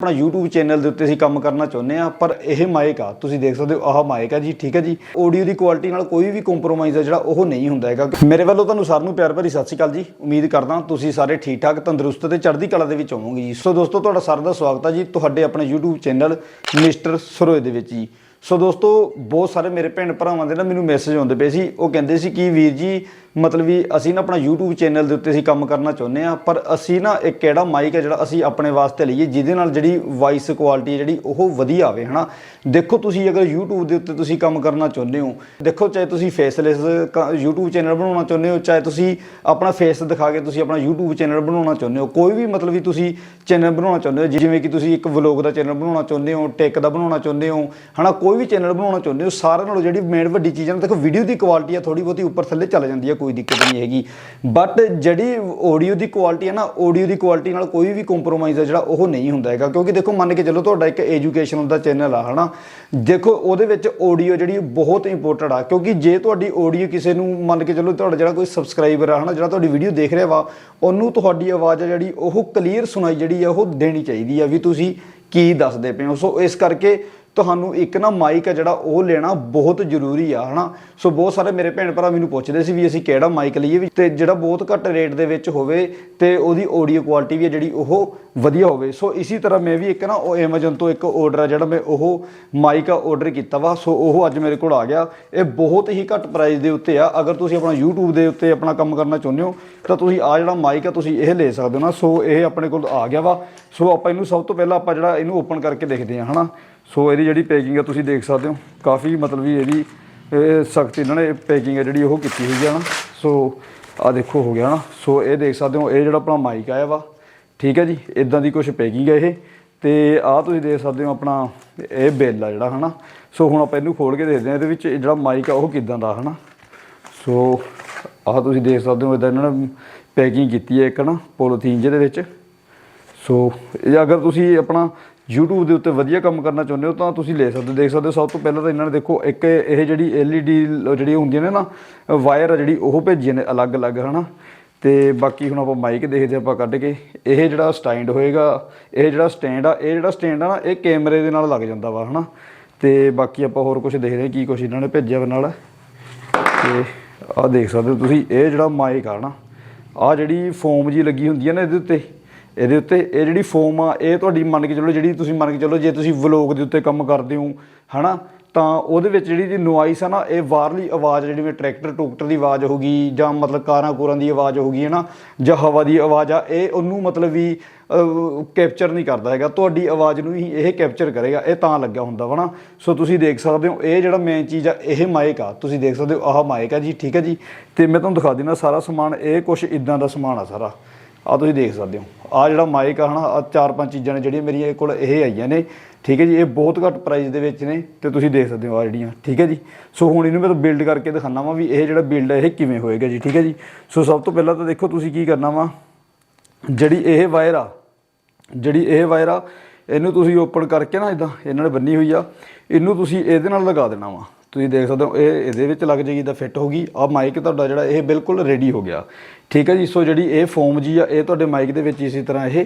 ਆਪਣਾ YouTube channel ਦੇ ਉੱਤੇ ਅਸੀਂ ਕੰਮ ਕਰਨਾ ਚਾਹੁੰਦੇ ਆ ਪਰ ਇਹ ਮਾਈਕ ਆ, ਤੁਸੀਂ ਦੇਖ ਸਕਦੇ ਹੋ, ਆਹ ਮਾਈਕ ਆ ਜੀ, ਠੀਕ ਹੈ ਜੀ। ਆਡੀਓ ਦੀ ਕੁਆਲਿਟੀ ਨਾਲ ਕੋਈ ਵੀ ਕੰਪਰੋਮਾਈਜ਼ ਆ ਜਿਹੜਾ ਉਹ ਨਹੀਂ ਹੁੰਦਾ ਹੈਗਾ। ਮੇਰੇ ਵੱਲੋਂ ਤੁਹਾਨੂੰ ਸਾਰਿਆਂ ਨੂੰ ਪਿਆਰ ਭਰੀ ਸਤਿ ਸ਼੍ਰੀ ਅਕਾਲ ਜੀ। ਉਮੀਦ ਕਰਦਾ ਤੁਸੀਂ ਸਾਰੇ ਠੀਕ ਠਾਕ ਤੰਦਰੁਸਤ ਤੇ ਚੜ੍ਹਦੀ ਕਲਾ ਦੇ ਵਿੱਚ ਹੋਵੋਗੇ ਜੀ। ਸੋ ਦੋਸਤੋ, ਤੁਹਾਡਾ ਸਾਰਿਆਂ ਦਾ ਸਵਾਗਤ ਆ ਜੀ, ਤੁਹਾਡੇ ਆਪਣੇ YouTube ਚੈਨਲ ਮਿਸਟਰ ਸਰੋਏ ਦੇ ਵਿੱਚ ਜੀ। ਸੋ ਦੋਸਤੋ, ਬਹੁਤ ਸਾਰੇ ਮੇਰੇ ਭੈਣ ਭਰਾਵਾਂ ਦੇ ਨਾ ਮੈਨੂੰ ਮੈਸੇਜ ਆਉਂਦੇ ਪਏ ਸੀ। ਉਹ ਕਹਿੰਦੇ ਸੀ ਕਿ ਵੀਰ ਜੀ ਮਤਲਬ ਵੀ ਅਸੀਂ ਨਾ ਆਪਣਾ YouTube ਚੈਨਲ ਦੇ ਉੱਤੇ ਅਸੀਂ ਕੰਮ ਕਰਨਾ ਚਾਹੁੰਦੇ ਆ ਪਰ ਅਸੀਂ ਨਾ ਇੱਕ ਕਿਹੜਾ ਮਾਈਕ ਹੈ ਜਿਹੜਾ ਅਸੀਂ ਆਪਣੇ ਵਾਸਤੇ ਲਈਏ, ਜਿਹਦੇ ਨਾਲ ਜਿਹੜੀ ਵਾਇਸ ਕੁਆਲਿਟੀ ਹੈ ਜਿਹੜੀ ਉਹ ਵਧੀਆ ਆਵੇ, ਹਨਾ? ਦੇਖੋ ਤੁਸੀਂ ਅਗਰ YouTube ਦੇ ਉੱਤੇ ਤੁਸੀਂ ਕੰਮ ਕਰਨਾ ਚਾਹੁੰਦੇ ਹੋ, ਦੇਖੋ ਚਾਹੇ ਤੁਸੀਂ ਫੇਸਲੈਸ YouTube ਚੈਨਲ ਬਣਾਉਣਾ ਚਾਹੁੰਦੇ ਹੋ, ਚਾਹੇ ਤੁਸੀਂ ਆਪਣਾ ਫੇਸ ਦਿਖਾ ਕੇ ਤੁਸੀਂ ਆਪਣਾ YouTube ਚੈਨਲ ਬਣਾਉਣਾ ਚਾਹੁੰਦੇ ਹੋ, ਕੋਈ ਵੀ ਮਤਲਬ ਵੀ ਤੁਸੀਂ ਚੈਨਲ ਬਣਾਉਣਾ ਚਾਹੁੰਦੇ ਹੋ, ਜਿਵੇਂ ਕਿ ਤੁਸੀਂ ਇੱਕ ਵਲੌਗ ਦਾ ਚੈਨਲ ਬਣਾਉਣਾ ਚਾਹੁੰਦੇ ਹੋ, ਟੈਕ ਦਾ ਬਣਾਉਣਾ ਚਾਹੁੰਦੇ ਹੋ, ਹਨਾ? ਕੋਈ ਵੀ ਚੈਨਲ ਬਣਾਉਣਾ ਚਾਹੁੰਦੇ ਹੋ, ਸਾਰਿਆਂ ਨਾਲੋਂ ਜਿਹੜੀ ਮੇਨ ਵੱਡੀ ਚੀਜ਼ ਹੈ ਨਾ, ਦੇਖੋ ਵੀਡੀਓ ਦੀ ਕੁਆਲਿਟੀ ਆ ਥੋੜੀ ਬਹੁਤੀ ਉੱਪਰ ਥੱਲੇ ਚੱਲ ਜਾਂਦੀ ਹੈ ਕੋਈ ਦਿੱਕਤ ਨਹੀਂ ਹੈਗੀ। ਬਟ ਜਿਹੜੀ ਆਡੀਓ ਦੀ ਕੁਆਲਿਟੀ ਹੈ ਨਾ ਆਡੀਓ ਦੀ ਕੁਆਲਿਟੀ ਨਾਲ ਕੋਈ ਵੀ ਕੰਪਰੋਮਾਈਜ਼ ਹੈ ਜਿਹੜਾ, ਉਹ ਨਹੀਂ ਹੁੰਦਾ ਹੈਗਾ। ਕਿਉਂਕਿ ਦੇਖੋ, ਮੰਨ ਕੇ ਚੱਲੋ, ਤੁਹਾਡਾ ਇੱਕ ਐਜੂਕੇਸ਼ਨ ਦਾ ਚੈਨਲ ਆ, ਹਨਾ? ਦੇਖੋ, ਉਹਦੇ ਵਿੱਚ ਆਡੀਓ ਜਿਹੜੀ ਬਹੁਤ ਇੰਪੋਰਟੈਂਟ ਆ। ਕਿਉਂਕਿ ਜੇ ਤੁਹਾਡੀ ਆਡੀਓ ਕਿਸੇ ਨੂੰ, ਮੰਨ ਕੇ ਚੱਲੋ, ਤੁਹਾਡਾ ਜਿਹੜਾ ਕੋਈ ਸਬਸਕ੍ਰਾਈਬਰ ਆ, ਹਨਾ, ਜਿਹੜਾ ਤੁਹਾਡੀ ਵੀਡੀਓ ਦੇਖ ਰਿਹਾ ਵਾ, ਉਹਨੂੰ ਤੁਹਾਡੀ ਆਵਾਜ਼ ਆ ਜਿਹੜੀ, ਉਹ ਕਲੀਅਰ ਸੁਣਾਈ ਜਿਹੜੀ ਆ, ਉਹ ਦੇਣੀ ਚਾਹੀਦੀ ਆ ਵੀ ਤੁਸੀਂ ਕੀ ਦੱਸਦੇ ਪਏ ਹੋ। ਸੋ ਇਸ ਕਰਕੇ ਤੁਹਾਨੂੰ ਇੱਕ ਨਾ ਮਾਈਕ ਆ ਜਿਹੜਾ ਉਹ ਲੈਣਾ ਬਹੁਤ ਜ਼ਰੂਰੀ ਆ, ਹਨਾ? ਸੋ ਬਹੁਤ ਸਾਰੇ ਮੇਰੇ ਭੈਣ ਭਰਾ ਮੈਨੂੰ ਪੁੱਛਦੇ ਸੀ ਵੀ ਅਸੀਂ ਕਿਹੜਾ ਮਾਈਕ ਲਈਏ ਵੀ ਤੇ ਜਿਹੜਾ ਬਹੁਤ ਘੱਟ ਰੇਟ ਦੇ ਵਿੱਚ ਹੋਵੇ ਤੇ ਉਹਦੀ ਆਡੀਓ ਕੁਆਲਿਟੀ ਵੀ ਆ ਜਿਹੜੀ ਉਹ ਵਧੀਆ ਹੋਵੇ। ਸੋ ਇਸੇ ਤਰ੍ਹਾਂ ਮੈਂ ਵੀ ਇੱਕ ਨਾ ਉਹ Amazon ਤੋਂ ਇੱਕ ਆਰਡਰ ਆ ਜਿਹੜਾ ਮੈਂ ਉਹ ਮਾਈਕ ਆ ਆਰਡਰ ਕੀਤਾ ਵਾ। ਸੋ ਉਹ ਅੱਜ ਮੇਰੇ ਕੋਲ ਆ ਗਿਆ। ਇਹ ਬਹੁਤ ਹੀ ਘੱਟ ਪ੍ਰਾਈਸ ਦੇ ਉੱਤੇ ਆ। ਅਗਰ ਤੁਸੀਂ ਆਪਣਾ YouTube ਦੇ ਉੱਤੇ ਆਪਣਾ ਕੰਮ ਕਰਨਾ ਚਾਹੁੰਦੇ ਹੋ, ਤਾਂ ਤੁਸੀਂ ਆ ਜਿਹੜਾ ਮਾਈਕ ਆ ਤੁਸੀਂ ਇਹ ਲੈ ਸਕਦੇ ਹੋ ਨਾ। ਸੋ ਇਹ ਆਪਣੇ ਕੋਲ ਆ ਗਿਆ ਵਾ। ਸੋ ਆਪਾਂ ਇਹਨੂੰ ਸਭ ਤੋਂ ਪਹਿਲਾਂ ਆਪਾਂ ਜਿਹੜਾ ਇਹਨੂੰ ਓਪਨ ਕਰਕੇ ਦੇਖਦੇ ਹਾਂ, ਹਨਾ? ਸੋ ਇਹਦੀ ਜਿਹੜੀ ਪੈਕਿੰਗ ਆ ਤੁਸੀਂ ਦੇਖ ਸਕਦੇ ਹੋ, ਕਾਫੀ ਮਤਲਬ ਵੀ ਇਹਦੀ ਸਖਤ ਇਹਨਾਂ ਨੇ ਪੈਕਿੰਗ ਆ ਜਿਹੜੀ ਉਹ ਕੀਤੀ ਹੋਈ ਆ ਨਾ। ਸੋ ਆ ਦੇਖੋ ਹੋ ਗਿਆ ਨਾ। ਸੋ ਇਹ ਦੇਖ ਸਕਦੇ ਹੋ, ਇਹ ਜਿਹੜਾ ਆਪਣਾ ਮਾਈਕ ਆਇਆ ਵਾ, ਠੀਕ ਹੈ ਜੀ ਇਦਾਂ ਦੀ ਕੁਝ ਪੈਕਿੰਗ ਹੈ ਇਹ। ਤੇ ਆ ਤੁਸੀਂ ਦੇਖ ਸਕਦੇ ਹੋ ਆਪਣਾ, ਇਹ ਬਿੱਲ ਆ ਜਿਹੜਾ, ਹਨਾ। ਸੋ ਹੁਣ ਆਪਾਂ ਇਹਨੂੰ ਖੋਲ ਕੇ ਦੇਖਦੇ ਹਾਂ, ਇਹਦੇ ਵਿੱਚ ਜਿਹੜਾ ਮਾਈਕ ਆ ਉਹ ਕਿਦਾਂ ਦਾ, ਹਨਾ। ਸੋ ਆਹ ਤੁਸੀਂ ਦੇਖ ਸਕਦੇ ਹੋ ਇਦਾਂ ਇਹਨਾਂ ਨੇ ਪੈਕਿੰਗ ਕੀਤੀ ਹੈ ਇੱਕ ਨਾ ਪੋਲੀਥੀਨ ਜਿਹਦੇ ਵਿੱਚ। ਸੋ ਇਹ ਅਗਰ ਤੁਸੀਂ ਆਪਣਾ YouTube ਦੇ ਉੱਤੇ ਵਧੀਆ ਕੰਮ ਕਰਨਾ ਚਾਹੁੰਦੇ ਹੋ ਤਾਂ ਤੁਸੀਂ ਲੈ ਸਕਦੇ, ਦੇਖ ਸਕਦੇ ਹੋ ਸਭ ਤੋਂ ਪਹਿਲਾਂ ਤਾਂ ਇਹਨਾਂ ਨੇ ਦੇਖੋ ਇੱਕ ਇਹ ਜਿਹੜੀ LED ਜਿਹੜੀ ਹੁੰਦੀਆਂ ਨੇ ਨਾ ਵਾਇਰ ਆ ਜਿਹੜੀ ਉਹ ਭੇਜੀਆਂ ਨੇ ਅਲੱਗ-ਅਲੱਗ ਹਨਾ? ਤੇ ਬਾਕੀ ਹੁਣ ਆਪਾਂ ਮਾਈਕ ਦੇਖਦੇ ਆਪਾਂ ਕੱਢ ਕੇ, ਇਹ ਜਿਹੜਾ ਸਟੈਂਡ ਹੋਏਗਾ, ਇਹ ਜਿਹੜਾ ਸਟੈਂਡ ਆ, ਇਹ ਜਿਹੜਾ ਸਟੈਂਡ ਆ ਨਾ, ਇਹ ਕੈਮਰੇ ਦੇ ਨਾਲ ਲੱਗ ਜਾਂਦਾ ਵਾ, ਹਨਾ? ਤੇ ਬਾਕੀ ਆਪਾਂ ਹੋਰ ਕੁਝ ਦੇਖਦੇ ਹਾਂ ਕੀ ਕੁਝ ਇਹਨਾਂ ਨੇ ਭੇਜਿਆ ਵਾ ਨਾਲ। ਤੇ ਆਹ ਦੇਖ ਸਕਦੇ ਹੋ ਤੁਸੀਂ, ਇਹ ਜਿਹੜਾ ਮਾਈਕ ਆ ਨਾ ਆ ਜਿਹੜੀ ਫੋਮ ਜੀ ਲੱਗੀ ਹੁੰਦੀ ਹੈ ਨਾ ਇਹਦੇ ਉੱਤੇ ਇਹਦੇ ਉੱਤੇ ਇਹ ਜਿਹੜੀ ਫੋਮ ਆ, ਇਹ ਤੁਹਾਡੀ ਮੰਨ ਕੇ ਚੱਲੋ ਜਿਹੜੀ ਤੁਸੀਂ ਮੰਨ ਕੇ ਚੱਲੋ ਜੇ ਤੁਸੀਂ ਵਲੋਗ ਦੇ ਉੱਤੇ ਕੰਮ ਕਰਦੇ ਹੋ, ਹਨਾ, ਤਾਂ ਉਹਦੇ ਵਿੱਚ ਜਿਹੜੀ ਦੀ ਨੋਇਸ ਆ ਨਾ, ਇਹ ਬਾਹਰਲੀ ਆਵਾਜ਼ ਜਿਹੜੀ ਵੀ ਟਰੈਕਟਰ ਟੂਕਟਰ ਦੀ ਆਵਾਜ਼ ਹੋਗੀ ਜਾਂ ਮਤਲਬ ਕਾਰਾਂ ਕੋਰਾਂ ਦੀ ਆਵਾਜ਼ ਹੋਗੀ ਹੈ ਨਾ ਜਾਂ ਹਵਾ ਦੀ ਆਵਾਜ਼ ਆ, ਇਹ ਉਹਨੂੰ ਮਤਲਬ ਵੀ ਕੈਪਚਰ ਨਹੀਂ ਕਰਦਾ ਹੈਗਾ, ਤੁਹਾਡੀ ਆਵਾਜ਼ ਨੂੰ ਹੀ ਇਹ ਕੈਪਚਰ ਕਰੇਗਾ, ਇਹ ਤਾਂ ਲੱਗਿਆ ਹੁੰਦਾ ਵਾ ਸੋ ਤੁਸੀਂ ਦੇਖ ਸਕਦੇ ਹੋ, ਇਹ ਜਿਹੜਾ ਮੇਨ ਚੀਜ਼ ਆ, ਇਹ ਮਾਈਕ ਆ। ਤੁਸੀਂ ਦੇਖ ਸਕਦੇ ਹੋ, ਆਹ ਮਾਈਕ ਆ ਜੀ, ਠੀਕ ਹੈ ਜੀ। ਤੇ ਮੈਂ ਤੁਹਾਨੂੰ ਦਿਖਾ ਦਿੰਦਾ ਸਾਰਾ ਸਮਾਨ, ਇਹ ਕੁਝ ਇਦਾਂ ਦਾ ਸਮਾਨ ਆ ਸਾਰਾ। ਆ ਤੁਸੀਂ ਦੇਖ ਸਕਦੇ ਹੋ। ਆ ਜਿਹੜਾ ਮਾਈਕ ਆ ਹਨਾ ਆ ਚਾਰ ਪੰਜ ਚੀਜ਼ਾਂ ਨੇ ਜਿਹੜੀਆਂ ਮੇਰੀਆਂ ਕੋਲ ਇਹ ਆਈਆਂ ਨੇ। ਠੀਕ ਹੈ ਜੀ, ਇਹ ਬਹੁਤ ਘੱਟ ਪ੍ਰਾਈਸ ਦੇ ਵਿੱਚ ਨੇ ਤੇ ਤੁਸੀਂ ਦੇਖ ਸਕਦੇ ਹੋ ਆ ਜਿਹੜੀਆਂ। ਠੀਕ ਹੈ ਜੀ। ਸੋ ਹੁਣ ਇਹਨੂੰ ਮੈਂ ਤਾਂ ਬਿਲਡ ਕਰਕੇ ਦਿਖਾਣਾ ਵਾ ਵੀ ਇਹ ਜਿਹੜਾ ਬਿਲਡ ਹੈ ਇਹ ਕਿਵੇਂ ਹੋਏਗਾ ਜੀ। ਠੀਕ ਹੈ ਜੀ। ਸੋ ਸਭ ਤੋਂ ਪਹਿਲਾਂ ਤਾਂ ਦੇਖੋ ਤੁਸੀਂ ਕੀ ਕਰਨਾ ਵਾ। ਜਿਹੜੀ ਇਹ ਵਾਇਰ ਆ, ਜਿਹੜੀ ਇਹ ਵਾਇਰ ਆ, ਇਹਨੂੰ ਤੁਸੀਂ ਓਪਨ ਕਰਕੇ ਨਾ ਇਦਾਂ ਇਹਨਾਂ ਨੇ ਬੰਨੀ ਹੋਈ ਆ, ਇਹਨੂੰ ਤੁਸੀਂ ਇਹਦੇ ਨਾਲ ਲਗਾ ਦੇਣਾ ਵਾ। ਤੁਸੀਂ ਦੇਖ ਸਕਦੇ ਹੋ, ਇਹ ਇਹਦੇ ਵਿੱਚ ਲੱਗ ਜਾਏਗੀ ਤਾਂ ਫਿੱਟ ਹੋ ਗਈ। ਆ ਮਾਈਕ ਤੁਹਾਡਾ ਜਿਹੜਾ, ਇਹ ਬਿਲਕੁਲ ਰੈਡੀ ਹੋ ਗਿਆ। ਠੀਕ ਹੈ ਜੀ? ਸੋ ਜਿਹੜੀ ਇਹ ਫੋਮ ਜੀ ਆ, ਇਹ ਤੁਹਾਡੇ ਮਾਈਕ ਦੇ ਵਿੱਚ ਇਸੇ ਤਰ੍ਹਾਂ ਇਹ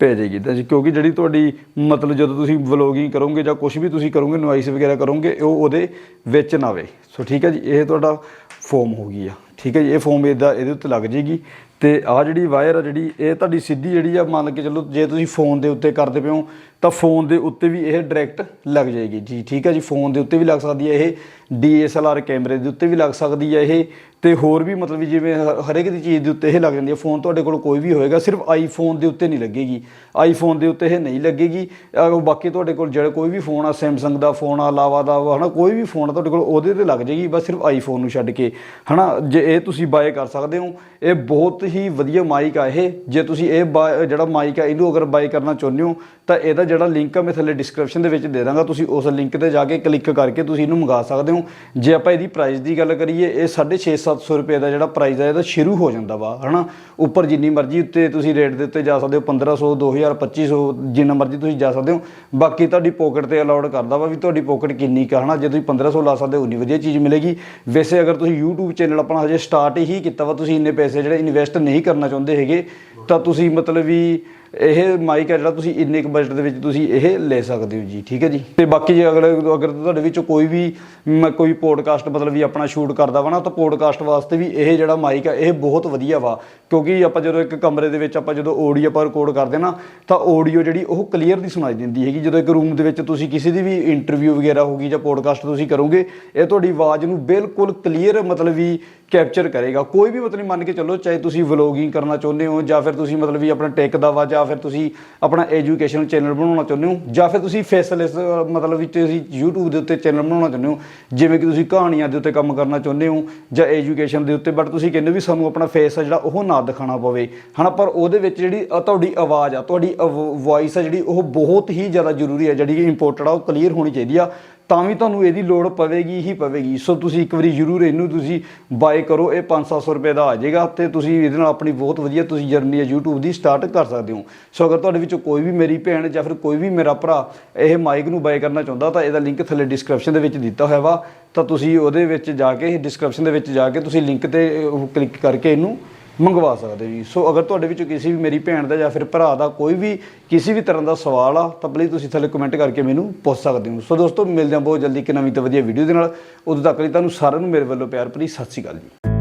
ਪੈ ਜਾਏਗੀ ਤਾਂ ਜੀ, ਕਿਉਂਕਿ ਜਿਹੜੀ ਤੁਹਾਡੀ ਮਤਲਬ ਜਦੋਂ ਤੁਸੀਂ ਵਲੋਗਿੰਗ ਕਰੋਗੇ ਜਾਂ ਕੁਝ ਵੀ ਤੁਸੀਂ ਕਰੋਗੇ ਨੋਇਸ ਵਗੈਰਾ ਕਰੋਗੇ, ਉਹ ਉਹਦੇ ਵਿੱਚ ਨਾ ਆਵੇ। ਸੋ ਠੀਕ ਹੈ ਜੀ? ਇਹ ਤੁਹਾਡਾ ਫੋਮ ਹੋ ਗਈ ਆ। ਠੀਕ ਹੈ ਜੀ ਇਹ ਫੋਮ ਇਹਦਾ ਇਹਦੇ ਉੱਤੇ ਲੱਗ ਜਾਏਗੀ। ਤੇ ਆ ਜਿਹੜੀ ਵਾਇਰ ਆ ਜਿਹੜੀ ਇਹ ਤੁਹਾਡੀ ਸਿੱਧੀ ਜਿਹੜੀ ਆ ਮੰਨ ਕੇ ਚੱਲੋ ਜੇ ਤੁਸੀਂ ਫੋਨ ਦੇ ਉੱਤੇ ਕਰਦੇ ਪਿਓ ਤਾਂ ਫੋਨ ਦੇ ਉੱਤੇ ਵੀ ਇਹ ਡਾਇਰੈਕਟ ਲੱਗ ਜਾਏਗੀ। ਜੀ ਠੀਕ ਹੈ ਜੀ ਫੋਨ ਦੇ ਉੱਤੇ ਵੀ ਲੱਗ ਸਕਦੀ ਹੈ ਇਹ DSLR ਕੈਮਰੇ ਦੇ ਉੱਤੇ ਵੀ ਲੱਗ ਸਕਦੀ ਹੈ ਇਹ ਤੇ ਹੋਰ ਵੀ ਮਤਲਬ ਵੀ ਜਿਵੇਂ ਹ- ਹਰੇਕ ਦੀ ਚੀਜ਼ ਦੇ ਉੱਤੇ ਇਹ ਲੱਗ ਜਾਂਦੀ ਹੈ। ਫੋਨ ਤੁਹਾਡੇ ਕੋਲ ਕੋਈ ਵੀ ਹੋਏਗਾ ਸਿਰਫ ਆਈਫੋਨ ਦੇ ਉੱਤੇ ਨਹੀਂ ਲੱਗੇਗੀ। ਆਈਫੋਨ ਦੇ ਉੱਤੇ ਇਹ ਨਹੀਂ ਲੱਗੇਗੀ। ਬਾਕੀ ਤੁਹਾਡੇ ਕੋਲ ਜਿਹੜਾ ਕੋਈ ਵੀ ਫੋਨ ਆ ਸੈਮਸੰਗ ਦਾ ਫੋਨ ਆ ਲਾਵਾ ਦਾ ਵਾ, ਹਨਾ ਕੋਈ ਵੀ ਫੋਨ ਆ ਤੁਹਾਡੇ ਕੋਲ ਉਹਦੇ ਤੇ ਲੱਗ ਜਾਏਗੀ ਬਸ ਸਿਰਫ ਆਈਫੋਨ ਨੂੰ ਛੱਡ ਕੇ ਹਨਾ ਜੇ ਇਹ ਤੁਸੀਂ ਬਾਏ ਕਰ ਸਕਦੇ ਹੋ। ਇਹ ਬਹੁਤ ਹੀ ਵਧੀਆ ਮਾਈਕ ਆ ਇਹ। ਜੇ ਤੁਸੀਂ ਇਹ buy- ਜਿਹੜਾ ਮਾਈਕ ਆ, ਇਹਨੂੰ ਅਗਰ ਬਾਏ ਕਰਨਾ ਚਾਹੁੰਦੇ ਹੋ, ਤਾਂ ਇਹਦਾ ਜਿਹੜਾ ਲਿੰਕ ਆ, ਮੈਂ ਥੱਲੇ ਡਿਸਕ੍ਰਿਪਸ਼ਨ ਦੇ ਵਿੱਚ ਦੇ ਦਾਂਗਾ। ਤੁਸੀਂ ਉਸ ਲਿੰਕ ਤੇ ਜਾ ਕੇ ਕਲਿੱਕ ਕਰਕੇ ਤੁਸੀਂ ਇਹਨੂੰ ਮੰਗਾ ਸਕਦੇ ਹੋ। ਜੇ ਆਪਾਂ ਇਹਦੀ ਪ੍ਰਾਈਸ ਦੀ ਗੱਲ ਕਰੀਏ, ਇਹ 6.5-700 ਰੁਪਏ ਦਾ ਜਿਹੜਾ ਪ੍ਰਾਈਸ ਆ, ਇਹਦਾ ਸ਼ੁਰੂ ਹੋ ਜਾਂਦਾ ਵਾ, ਹਨਾ? ਉੱਪਰ ਜਿੰਨੀ ਮਰਜ਼ੀ ਉੱਤੇ ਤੁਸੀਂ ਰੇਟ ਦੇ ਉੱਤੇ ਜਾ ਸਕਦੇ ਹੋ 1500 2000 2500 ਜਿੰਨਾ ਮਰਜ਼ੀ ਤੁਸੀਂ ਜਾ ਸਕਦੇ ਹੋ। ਬਾਕੀ ਤੁਹਾਡੀ ਪੋਕਟ ਤੇ ਅਲਾਉਡ ਕਰਦਾ ਵਾ ਵੀ ਤੁਹਾਡੀ ਪੋਕਟ ਕਿੰਨੀ ਕਾ ਹਨਾ? ਜੇ ਤੁਸੀਂ 1500 ਲਾ ਸਕਦੇ ਹੋ, ਉਨੀ ਵਧੀਆ ਚੀਜ਼ ਮਿਲੇਗੀ। ਵੈਸੇ ਅਗਰ ਤੁਸੀਂ YouTube ਚੈਨਲ ਆਪਣਾ ਹਜੇ ਸਟਾਰਟ ਹੀ ਕੀਤਾ ਵਾ, ਤੁਸੀਂ ਇੰਨੇ ਪੈਸੇ ਜਿਹੜੇ ਇਨਵੈਸਟ ਨਹੀਂ ਕਰਨਾ ਚਾਹੁੰਦੇ ਹੈਗੇ, ਤਾਂ ਤੁਸੀਂ ਮਤਲਬ ਵੀ ਇਹ ਮਾਈਕ ਹੈ ਜਿਹੜਾ ਤੁਸੀਂ ਇੰਨੇ ਕੁ ਬਜਟ ਦੇ ਵਿੱਚ ਤੁਸੀਂ ਇਹ ਲੈ ਸਕਦੇ ਹੋ ਜੀ ਠੀਕ ਹੈ ਜੀ। ਤੇ ਬਾਕੀ ਜੇ ਅਗਰ ਅਗਰ ਤੁਹਾਡੇ ਵਿੱਚ ਕੋਈ ਵੀ ਮ, ਕੋਈ ਪੋਡਕਾਸਟ ਮਤਲਬ ਵੀ ਆਪਣਾ ਸ਼ੂਟ ਕਰਦਾ ਵਾ ਨਾ ਤਾਂ ਪੋਡਕਾਸਟ ਵਾਸਤੇ ਵੀ ਇਹ ਜਿਹੜਾ ਮਾਈਕ ਹੈ ਇਹ ਬਹੁਤ ਵਧੀਆ ਵਾ। ਕਿਉਂਕਿ ਆਪਾਂ ਜਦੋਂ ਇੱਕ ਕਮਰੇ ਦੇ ਵਿੱਚ ਆਪਾਂ ਜਦੋਂ ਆਡੀਓ ਆਪਾਂ ਰਿਕਾਰਡ ਕਰਦੇ ਨਾ ਤਾਂ ਆਡੀਓ ਜਿਹੜੀ ਉਹ ਕਲੀਅਰ ਦੀ ਸੁਣਾਈ ਦਿੰਦੀ ਹੈਗੀ। ਜਦੋਂ ਇੱਕ ਰੂਮ ਦੇ ਵਿੱਚ ਤੁਸੀਂ ਕਿਸੇ ਦੀ ਵੀ ਇੰਟਰਵਿਊ ਵਗੈਰਾ ਹੋਗੀ ਜਾਂ ਪੋਡਕਾਸਟ ਤੁਸੀਂ ਕਰੋਗੇ ਇਹ ਤੁਹਾਡੀ ਆਵਾਜ਼ ਨੂੰ ਬਿਲਕੁਲ ਕਲੀਅਰ ਮਤਲਬ ਵੀ ਕੈਪਚਰ ਕਰੇਗਾ। ਕੋਈ ਵੀ ਮਤਲਬ ਮੰਨ ਕੇ ਚੱਲੋ ਚਾਹੇ ਤੁਸੀਂ ਵਲੋਗਿੰਗ ਕਰਨਾ ਚਾਹੁੰਦੇ ਹੋ ਜਾਂ ਫਿਰ ਤੁਸੀਂ ਮਤਲਬ ਵੀ ਆਪਣਾ ਟੈਕ ਦਾ ਵਾ ਜਾਂ ਜਾਂ ਫਿਰ ਤੁਸੀਂ ਆਪਣਾ ਐਜੂਕੇਸ਼ਨਲ ਚੈਨਲ ਬਣਾਉਣਾ ਚਾਹੁੰਦੇ ਹੋ, ਜਾਂ ਫਿਰ ਤੁਸੀਂ ਫੇਸਲੈਸ ਮਤਲਬ ਵੀ ਤੁਸੀਂ YouTube ਦੇ ਉੱਤੇ ਚੈਨਲ ਬਣਾਉਣਾ ਚਾਹੁੰਦੇ ਹੋ, ਜਿਵੇਂ ਕਿ ਤੁਸੀਂ ਕਹਾਣੀਆਂ ਦੇ ਉੱਤੇ ਕੰਮ ਕਰਨਾ ਚਾਹੁੰਦੇ ਹੋ, ਜਾਂ ਐਜੂਕੇਸ਼ਨ ਦੇ ਉੱਤੇ ਬਟ ਤੁਸੀਂ ਕਹਿੰਦੇ ਹੋ ਵੀ ਸਾਨੂੰ ਆਪਣਾ ਫੇਸ ਆ ਜਿਹੜਾ ਉਹ ਨਾ ਦਿਖਾਣਾ ਪਵੇ। ਹਨਾ, ਪਰ ਉਹਦੇ ਵਿੱਚ ਜਿਹੜੀ ਤੁਹਾਡੀ ਆਵਾਜ਼ ਆ, ਤੁਹਾਡੀ ਵੌਇਸ ਆ ਜਿਹੜੀ, ਉਹ ਬਹੁਤ ਹੀ ਜ਼ਿਆਦਾ ਜ਼ਰੂਰੀ ਹੈ ਜਿਹੜੀ ਕਿ ਇੰਪੋਰਟਡ ਆ, ਉਹ ਕਲੀਅਰ ਹੋਣੀ ਚਾਹੀਦੀ ਆ। ਤਾਂ ਵੀ ਤੁਹਾਨੂੰ ਇਹਦੀ ਲੋੜ ਪਵੇਗੀ, ਹੀ ਪਵੇਗੀ। ਸੋ ਤੁਸੀਂ ਇੱਕ ਵਾਰੀ ਜ਼ਰੂਰ ਇਹਨੂੰ ਤੁਸੀਂ ਬਾਏ ਕਰੋ। ਇਹ 5-700 ਰੁਪਏ ਦਾ ਆ ਜਾਏਗਾ ਤੇ ਤੁਸੀਂ ਇਹਦੇ ਨਾਲ ਆਪਣੀ ਬਹੁਤ ਵਧੀਆ ਤੁਸੀਂ ਜਰਨੀ ਹੈ YouTube ਦੀ ਸਟਾਰਟ ਕਰ ਸਕਦੇ ਹੋ। ਸੋ ਅਗਰ ਤੁਹਾਡੇ ਵਿੱਚੋਂ ਕੋਈ ਵੀ ਮੇਰੀ ਭੈਣ ਜਾਂ ਫਿਰ ਕੋਈ ਵੀ ਮੇਰਾ ਭਰਾ ਇਹ ਮਾਈਕ ਨੂੰ ਬਾਏ ਕਰਨਾ ਚਾਹੁੰਦਾ ਤਾਂ ਇਹਦਾ ਲਿੰਕ ਥੱਲੇ ਡਿਸਕ੍ਰਿਪਸ਼ਨ ਦੇ ਵਿੱਚ ਦਿੱਤਾ ਹੋਇਆ ਵਾ। ਤਾਂ ਤੁਸੀਂ ਉਹਦੇ ਵਿੱਚ ਜਾ ਕੇ ਡਿਸਕ੍ਰਿਪਸ਼ਨ ਦੇ ਵਿੱਚ ਜਾ ਕੇ ਤੁਸੀਂ ਲਿੰਕ ਤੇ ਕਲਿੱਕ ਕਰਕੇ ਇਹਨੂੰ ਮੰਗਵਾ ਸਕਦੇ ਹੋ ਜੀ। ਸੋ ਅਗਰ ਤੁਹਾਡੇ ਵਿੱਚੋਂ ਕਿਸੇ ਵੀ ਮੇਰੀ ਭੈਣ ਦਾ ਜਾਂ ਫਿਰ ਭਰਾ ਦਾ ਕੋਈ ਵੀ ਕਿਸੇ ਵੀ ਤਰ੍ਹਾਂ ਦਾ ਸਵਾਲ ਆ, ਤਾਂ ਪਲੀਜ਼ ਤੁਸੀਂ ਥੱਲੇ ਕਮੈਂਟ ਕਰਕੇ ਮੈਨੂੰ ਪੁੱਛ ਸਕਦੇ ਹੋ। ਸੋ ਦੋਸਤੋ, ਮਿਲਦੇ ਹਾਂ ਬਹੁਤ ਜਲਦੀ ਇੱਕ ਨਵੀਂ ਤੇ ਵਧੀਆ ਵੀਡੀਓ ਦੇ ਨਾਲ। ਉਦੋਂ ਤੱਕ ਲਈ ਤੁਹਾਨੂੰ ਸਾਰਿਆਂ ਨੂੰ ਮੇਰੇ ਵੱਲੋਂ ਪਿਆਰ ਭਰੀ ਸਤਿ ਸ਼੍ਰੀ ਅਕਾਲ ਜੀ।